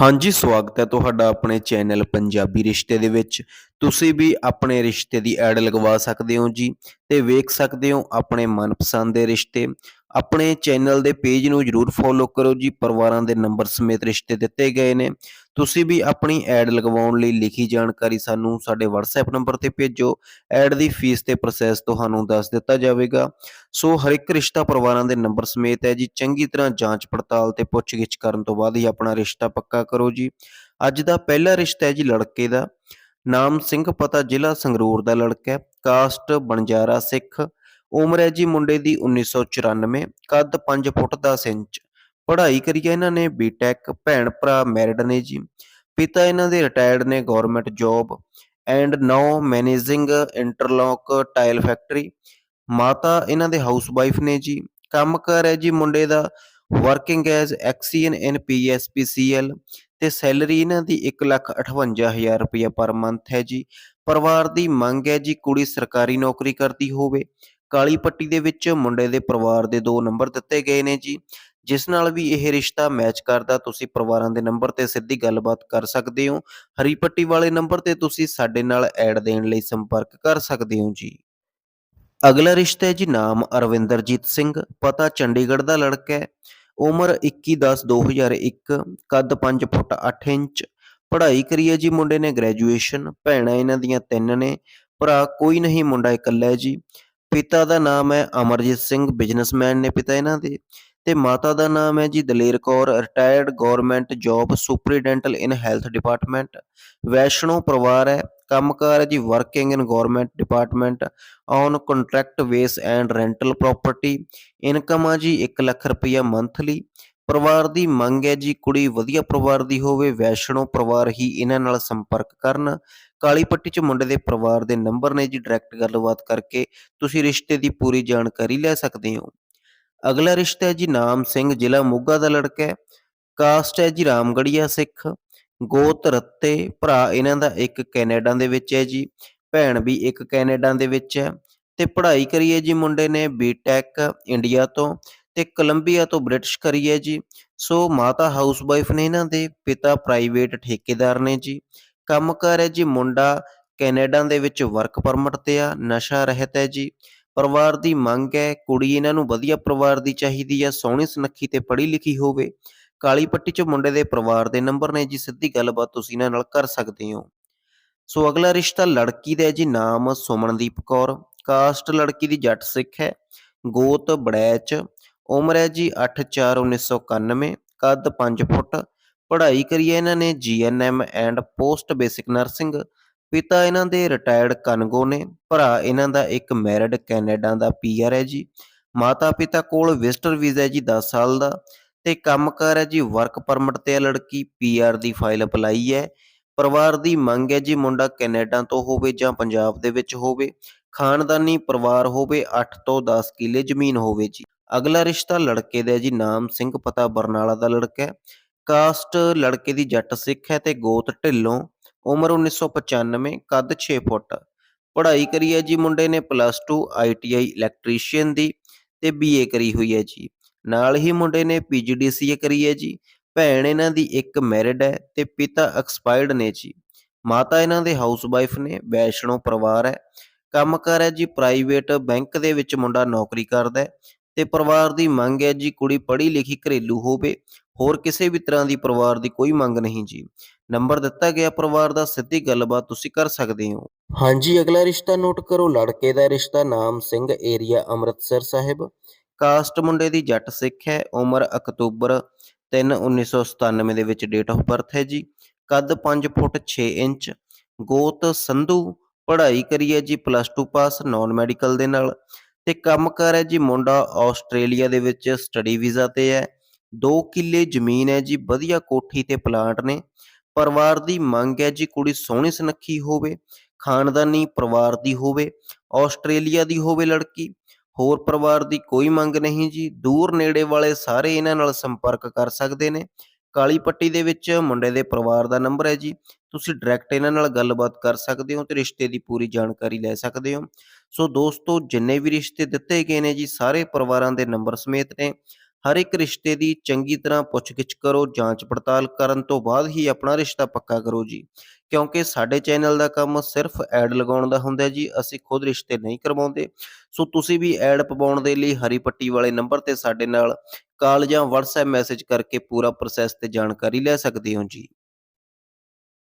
ਹਾਂਜੀ, ਸਵਾਗਤ ਹੈ ਤੁਹਾਡਾ ਆਪਣੇ ਚੈਨਲ ਪੰਜਾਬੀ ਰਿਸ਼ਤੇ ਦੇ ਵਿੱਚ। ਤੁਸੀਂ ਵੀ ਆਪਣੇ ਰਿਸ਼ਤੇ ਦੀ ਐਡ ਲਗਵਾ ਸਕਦੇ ਹੋ ਜੀ ਤੇ ਵੇਖ ਸਕਦੇ ਹੋ ਆਪਣੇ ਮਨਪਸੰਦ ਦੇ ਰਿਸ਼ਤੇ। ਆਪਣੇ ਚੈਨਲ ਦੇ ਪੇਜ ਨੂੰ ਜਰੂਰ ਫੋਲੋ ਕਰੋ ਜੀ। ਪਰਿਵਾਰਾਂ ਦੇ ਨੰਬਰ ਸਮੇਤ ਰਿਸ਼ਤੇ ਦਿੱਤੇ ਗਏ ਨੇ। ਤੁਸੀਂ ਵੀ ਆਪਣੀ ਐਡ ਲਗਵਾਉਣ ਲਈ ਲਿਖੀ ਜਾਣਕਾਰੀ ਸਾਨੂੰ ਸਾਡੇ WhatsApp ਨੰਬਰ ਤੇ ਭੇਜੋ। ਐਡ ਦੀ ਫੀਸ ਤੇ ਪ੍ਰੋਸੈਸ ਤੁਹਾਨੂੰ ਦੱਸ ਦਿੱਤਾ ਜਾਵੇਗਾ। ਸੋ ਹਰ ਇੱਕ ਰਿਸ਼ਤਾ ਪਰਿਵਾਰਾਂ ਦੇ ਨੰਬਰ ਸਮੇਤ ਹੈ ਜੀ। ਚੰਗੀ ਤਰ੍ਹਾਂ ਜਾਂਚ ਪੜਤਾਲ ਤੇ ਪੁੱਛਗਿੱਛ ਕਰਨ ਤੋਂ ਬਾਅਦ ਹੀ ਆਪਣਾ ਰਿਸ਼ਤਾ ਪੱਕਾ ਕਰੋ ਜੀ। ਅੱਜ ਦਾ ਪਹਿਲਾ ਰਿਸ਼ਤਾ ਹੈ ਜੀ ਲੜਕੇ ਦਾ। ਨਾਮ ਸਿੰਘ ਪਤਾ ਜ਼ਿਲ੍ਹਾ ਸੰਗਰੂਰ ਦਾ ਲੜਕਾ ਹੈ। ਕਾਸਟ ਬਣਜਾਰਾ ਸਿੱਖ। ਉਮਰ ਹੈ ਜੀ ਮੁੰਡੇ ਦੀ 1994 ਕੱਦ 5 ਫੁੱਟ 10 ਇੰਚ। ਪੜ੍ਹਾਈ ਕਰੀ ਹੈ ਇਹਨਾਂ ਨੇ ਬੀਟੈਕ ਭੈਣ ਭਰਾ ਮੈਰਿਡ ਨੇ ਜੀ। ਪਿਤਾ ਇਹਨਾਂ ਦੇ ਰਿਟਾਇਰਡ ਨੇ government job and now managing interlock tile factory ਮਾਤਾ ਇਹਨਾਂ ਦੇ ਹਾਊਸ ਵਾਈਫ ਨੇ ਜੀ। ਕੰਮ ਕਰ ਹੈ ਜੀ ਮੁੰਡੇ ਦਾ working as XEN in PSPCL ਤੇ ਸੈਲਰੀ ਇਹਨਾਂ ਦੀ 158000 ਰੁਪਏ ਪਰ ਮੰਥ ਹੈ ਜੀ। ਪਰਿਵਾਰ ਦੀ ਮੰਗ ਹੈ ਜੀ ਕੁੜੀ ਸਰਕਾਰੀ ਨੌਕਰੀ ਕਰਦੀ ਹੋਵੇ। ਕਾਲੀ ਪੱਟੀ ਦੇ ਵਿੱਚ ਮੁੰਡੇ ਦੇ ਪਰਿਵਾਰ ਦੇ ਦੋ ਨੰਬਰ ਦਿੱਤੇ ਗਏ ਨੇ ਜੀ। ਜਿਸ ਨਾਲ ਵੀ ਇਹ ਰਿਸ਼ਤਾ ਮੈਚ ਕਰਦਾ, ਤੁਸੀਂ ਪਰਿਵਾਰਾਂ ਦੇ ਨੰਬਰ ਤੇ ਸਿੱਧੀ ਗੱਲਬਾਤ ਕਰ ਸਕਦੇ ਹੋ। ਹਰੀ ਪੱਟੀ ਵਾਲੇ ਨੰਬਰ ਤੇ ਤੁਸੀਂ ਸਾਡੇ ਨਾਲ ਐਡ ਦੇਣ ਲਈ ਸੰਪਰਕ ਕਰ ਸਕਦੇ ਹੋ ਜੀ। ਅਗਲਾ ਰਿਸ਼ਤਾ ਹੈ ਜੀ ਨਾਮ ਅਰਵਿੰਦਰਜੀਤ ਸਿੰਘ, ਪਤਾ ਚੰਡੀਗੜ੍ਹ ਦਾ ਲੜਕਾ ਹੈ। ਉਮਰ 21/10/2001 ਕੱਦ 5 ਫੁੱਟ 8 ਇੰਚ। ਪੜ੍ਹਾਈ ਕਰੀ ਹੈ ਜੀ ਮੁੰਡੇ ਨੇ ਗ੍ਰੈਜੂਏਸ਼ਨ ਭੈਣਾਂ ਇਹਨਾਂ ਦੀਆਂ ਤਿੰਨ ਨੇ, ਭਰਾ ਕੋਈ ਨਹੀਂ, ਮੁੰਡਾ ਇਕੱਲਾ ਹੈ ਜੀ। ਪਿਤਾ ਦਾ ਨਾਮ ਹੈ ਅਮਰਜੀਤ ਸਿੰਘ ਬਿਜ਼ਨਸਮੈਨ ਨੇ ਪਿਤਾ ਇਹਨਾਂ ਦੇ ਤੇ ਮਾਤਾ ਦਾ ਨਾਮ ਹੈ ਜੀ Daler Kaur retired government job superintendent in health department Vaishno ਪਰਿਵਾਰ ਹੈ, ਕੰਮਕਾਰ ਹੈ ਜੀ working in government department on contract base and rental property income ਆ ਜੀ 1 ਲੱਖ ਰੁਪਈਆ ਮੰਥਲੀ ਪਰਿਵਾਰ ਦੀ ਮੰਗ ਹੈ ਜੀ ਕੁੜੀ ਵਧੀਆ ਪਰਿਵਾਰ ਦੀ ਹੋਵੇ, ਵੈਸ਼ਨੋ ਪਰਿਵਾਰ ਹੀ ਇਹਨਾਂ ਨਾਲ ਸੰਪਰਕ ਕਰਨ ਕਾਲੀ ਪੱਟੀ 'ਚ ਮੁੰਡੇ ਦੇ ਪਰਿਵਾਰ ਦੇ ਨੰਬਰ ਨੇ ਜੀ ਡਾਇਰੈਕਟ ਗੱਲਬਾਤ ਕਰਕੇ ਤੁਸੀਂ ਰਿਸ਼ਤੇ ਦੀ ਪੂਰੀ ਜਾਣਕਾਰੀ ਲੈ ਸਕਦੇ ਹੋ। ਅਗਲਾ ਰਿਸ਼ਤਾ ਹੈ ਜੀ ਨਾਮ ਸਿੰਘ, ਜ਼ਿਲ੍ਹਾ ਮੋਗਾ ਦਾ ਲੜਕਾ ਹੈ। ਕਾਸਟ ਹੈ ਜੀ ਰਾਮਗੜੀਆ ਸਿੱਖ। ਗੋਤ ਰੱਤੇ ਭਰਾ ਇਹਨਾਂ ਦਾ ਇੱਕ ਕੈਨੇਡਾ ਦੇ ਵਿੱਚ ਹੈ ਜੀ, ਭੈਣ ਵੀ ਇੱਕ ਕੈਨੇਡਾ ਦੇ ਵਿੱਚ ਹੈ ਤੇ ਪੜ੍ਹਾਈ ਕਰੀ ਹੈ ਜੀ ਮੁੰਡੇ ਨੇ ਬੀਟੈਕ ਇੰਡੀਆ ਤੋਂ ਤੇ ਕੋਲੰਬੀਆ ਤੋਂ ਬ੍ਰਿਟਿਸ਼ ਕਰੀ ਹੈ ਜੀ। ਸੋ ਮਾਤਾ ਹਾਊਸ ਵਾਈਫ ਨੇ ਇਹਨਾਂ ਦੇ, ਪਿਤਾ ਪ੍ਰਾਈਵੇਟ ਠੇਕੇਦਾਰ ਨੇ ਜੀ। ਕੰਮ ਕੰਮਕਾਰ ਹੈ ਜੀ, ਮੁੰਡਾ ਕੈਨੇਡਾ ਦੇ ਵਿੱਚ ਵਰਕ ਪਰਮਿਟ ਤੇ ਆ, ਨਸ਼ਾ ਰਹਿਤ ਹੈ ਜੀ। ਪਰਿਵਾਰ ਦੀ ਮੰਗ ਹੈ, ਕੁੜੀ ਇਹਨਾਂ ਨੂੰ ਵਧੀਆ ਪਰਿਵਾਰ ਦੀ ਚਾਹੀਦੀ ਹੈ ਸੋਹਣੀ ਸੁਨੱਖੀ ਤੇ ਪੜ੍ਹੀ ਲਿਖੀ ਹੋਵੇ। ਕਾਲੀ ਪੱਟੀ 'ਚ ਮੁੰਡੇ ਦੇ ਪਰਿਵਾਰ ਦੇ ਨੰਬਰ ਨੇ ਜੀ, ਸਿੱਧੀ ਗੱਲਬਾਤ ਤੁਸੀਂ ਇਹਨਾਂ ਨਾਲ ਕਰ ਸਕਦੇ ਹੋ। ਸੋ ਅਗਲਾ ਰਿਸ਼ਤਾ ਲੜਕੀ ਦਾ ਹੈ ਜੀ, ਨਾਮ ਸੁਮਨਦੀਪ ਕੌਰ। ਕਾਸਟ ਲੜਕੀ ਦੀ ਜੱਟ ਸਿੱਖ ਹੈ, ਗੋਤ ਬੜੈਚ। ਉਮਰ ਹੈ ਜੀ 8/4/1991 ਕੱਦ 5 ਫੁੱਟ। ਪੜ੍ਹਾਈ ਕਰੀ ਹੈ ਇਹਨਾਂ ਨੇ GNM and post basic nursing ਪਿਤਾ ਇਹਨਾਂ ਦੇ ਰਿਟਾਇਰਡ ਕਨਗੋ ਨੇ, ਭਰਾ ਇਹਨਾਂ ਦਾ ਇੱਕ ਮੈਰਿਡ ਕੈਨੇਡਾ ਦਾ ਪੀਆਰ ਹੈ ਜੀ, ਮਾਤਾ ਪਿਤਾ ਕੋਲ ਵਿਜ਼ਟਰ ਵੀਜ਼ਾ ਹੈ ਜੀ 10 ਸਾਲ ਦਾ, ਤੇ ਕੰਮਕਾਰ ਹੈ ਜੀ ਵਰਕ ਪਰਮਿਟ ਤੇ ਲੜਕੀ ਪੀਆਰ ਦੀ ਫਾਈਲ ਅਪਲਾਈ ਹੈ, ਪਰਿਵਾਰ ਦੀ ਮੰਗ ਹੈ ਜੀ ਮੁੰਡਾ ਕੈਨੇਡਾ ਤੋਂ ਹੋਵੇ ਜਾਂ ਪੰਜਾਬ ਦੇ ਵਿੱਚ ਹੋਵੇ, ਖਾਨਦਾਨੀ ਪਰਿਵਾਰ ਹੋਵੇ 8 ਤੋਂ 10 ਕਿੱਲੇ ਜ਼ਮੀਨ ਹੋਵੇ ਜੀ, ਅਗਲਾ ਰਿਸ਼ਤਾ ਲੜਕੇ ਦਾ ਜੀ, ਨਾਮ ਸਿੰਘ ਪਤਾ ਬਰਨਾਲਾ ਦਾ ਲੜਕਾ ਹੈ ਕਾਸਟ ਲੜਕੇ ਦੀ ਜੱਟ ਸਿੱਖ ਹੈ ਤੇ ਗੋਤ ਢਿੱਲੋਂ, ਉਮਰ 1995 ਕੱਦ 6 ਫੁੱਟ। ਪੜ੍ਹਾਈ ਕਰੀ ਹੈ ਜੀ ਮੁੰਡੇ ਨੇ ਪਲੱਸ 2 ਆਈਟੀਆਈ ਇਲੈਕਟ੍ਰੀਸ਼ੀਅਨ ਦੀ ਤੇ ਬੀਏ ਕਰੀ ਹੋਈ ਹੈ ਜੀ। ਨਾਲ ਹੀ ਮੁੰਡੇ ਨੇ ਪੀਜੀਡੀਸੀਏ ਕਰੀ ਹੈ ਜੀ। ਭੈਣ ਇਹਨਾਂ ਦੀ ਇੱਕ ਮੈਰਿਡ ਹੈ ਤੇ ਪਿਤਾ ਐਕਸਪਾਇਰਡ ਨੇ ਜੀ। ਮਾਤਾ ਇਹਨਾਂ ਦੇ ਹਾਊਸ ਵਾਈਫ ਨੇ, ਵੈਸ਼ਨੋ ਪਰਿਵਾਰ ਹੈ। ਕੰਮ ਕੰਮਕਾਰ ਹੈ ਜੀ ਪ੍ਰਾਈਵੇਟ ਬੈਂਕ ਦੇ ਵਿੱਚ ਮੁੰਡਾ ਨੌਕਰੀ ਕਰਦਾ ਹੈ। ਤੇ ਪਰਿਵਾਰ ਦੀ ਮੰਗ ਹੈ ਜੀ ਕੁੜੀ ਪੜ੍ਹੀ ਲਿਖੀ ਘਰੇਲੂ ਹੋਵੇ ਹੋਰ ਕਿਸੇ ਵੀ ਤਰ੍ਹਾਂ ਦੀ ਪਰਿਵਾਰ ਦੀ ਕੋਈ ਮੰਗ ਨਹੀਂ ਜੀ। ਨੰਬਰ ਦਿੱਤਾ ਗਿਆ ਪਰਿਵਾਰ ਦਾ ਸਿੱਧੀ ਗੱਲਬਾਤ ਤੁਸੀਂ ਕਰ ਸਕਦੇ ਹੋ। ਹਾਂਜੀ ਅਗਲਾ ਰਿਸ਼ਤਾ ਨੋਟ ਕਰੋ ਲੜਕੇ ਦਾ ਰਿਸ਼ਤਾ ਨਾਮ ਸਿੰਘ ਏਰੀਆ ਅੰਮ੍ਰਿਤਸਰ ਸਾਹਿਬ। ਕਾਸਟ ਮੁੰਡੇ ਦੀ ਜੱਟ ਸਿੱਖ ਹੈ ਉਮਰ ਅਕਤੂਬਰ 3 1997 ਦੇ ਵਿੱਚ ਡੇਟ ਆਫ ਬਰਥ ਹੈ ਜੀ। ਕੱਦ 5 ਫੁੱਟ 6 ਇੰਚ ਗੋਤ ਸੰਧੂ ਪੜ੍ਹਾਈ ਕਰੀ ਹੈ ਜੀ ਪਲੱਸ 2 ਪਾਸ ਨਾਨ ਮੈਡੀਕਲ ਦੇ ਨਾਲ। ਤੇ ਕੰਮ ਕਰ ਹੈ ਜੀ ਮੁੰਡਾ ਆਸਟ੍ਰੇਲੀਆ ਦੇ ਵਿੱਚ ਸਟੱਡੀ ਵੀਜ਼ਾ ਤੇ ਹੈ। 2 ਕਿੱਲੇ ਜ਼ਮੀਨ ਹੈ ਜੀ, ਵਧੀਆ ਕੋਠੀ ਤੇ ਪਲਾਂਟ ਨੇ। ਪਰਿਵਾਰ ਦੀ ਮੰਗ ਹੈ ਜੀ ਕੁੜੀ ਸੋਹਣੀ ਸੁਨੱਖੀ ਹੋਵੇ, ਖਾਨਦਾਨੀ ਪਰਿਵਾਰ ਦੀ ਹੋਵੇ, ਆਸਟ੍ਰੇਲੀਆ ਦੀ ਹੋਵੇ ਲੜਕੀ। ਹੋਰ ਪਰਿਵਾਰ ਦੀ ਕੋਈ ਮੰਗ ਨਹੀਂ ਜੀ, ਦੂਰ ਨੇੜੇ ਵਾਲੇ ਸਾਰੇ ਇਹਨਾਂ ਨਾਲ ਸੰਪਰਕ ਕਰ ਸਕਦੇ ਨੇ। ਕਾਲੀ ਪੱਟੀ ਦੇ ਵਿੱਚ ਮੁੰਡੇ ਦੇ ਪਰਿਵਾਰ ਦਾ ਨੰਬਰ ਹੈ ਜੀ। ਤੁਸੀਂ ਡਾਇਰੈਕਟ ਇਹਨਾਂ ਨਾਲ ਗੱਲਬਾਤ ਕਰ ਸਕਦੇ ਹੋ ਤੇ ਰਿਸ਼ਤੇ ਦੀ ਪੂਰੀ ਜਾਣਕਾਰੀ ਲੈ ਸਕਦੇ ਹੋ। ਸੋ ਦੋਸਤੋ, ਜਿੰਨੇ ਵੀ ਰਿਸ਼ਤੇ ਦਿੱਤੇ ਗਏ ਨੇ ਜੀ, ਸਾਰੇ ਪਰਿਵਾਰਾਂ ਦੇ ਨੰਬਰ ਸਮੇਤ ਨੇ। ਹਰ ਇੱਕ ਰਿਸ਼ਤੇ ਦੀ ਚੰਗੀ ਤਰ੍ਹਾਂ ਪੁੱਛਗਿੱਛ ਕਰੋ, ਜਾਂਚ ਪੜਤਾਲ ਕਰਨ ਤੋਂ ਬਾਅਦ ਹੀ ਆਪਣਾ ਰਿਸ਼ਤਾ ਪੱਕਾ ਕਰੋ ਜੀ। ਕਿਉਂਕਿ ਸਾਡੇ ਚੈਨਲ ਦਾ ਕੰਮ ਸਿਰਫ ਐਡ ਲਗਾਉਣ ਦਾ ਹੁੰਦਾ ਜੀ, ਅਸੀਂ ਖੁਦ ਰਿਸ਼ਤੇ ਨਹੀਂ ਕਰਵਾਉਂਦੇ। ਸੋ ਤੁਸੀਂ ਵੀ ਐਡ ਪਵਾਉਣ ਦੇ ਲਈ ਹਰੀ ਪੱਟੀ ਵਾਲੇ ਨੰਬਰ ਤੇ ਸਾਡੇ ਨਾਲ ਕਾਲ ਜਾਂ WhatsApp ਮੈਸੇਜ ਕਰਕੇ ਪੂਰਾ ਪ੍ਰੋਸੈਸ ਤੇ ਜਾਣਕਾਰੀ ਲੈ ਸਕਦੇ ਹੋ ਜੀ।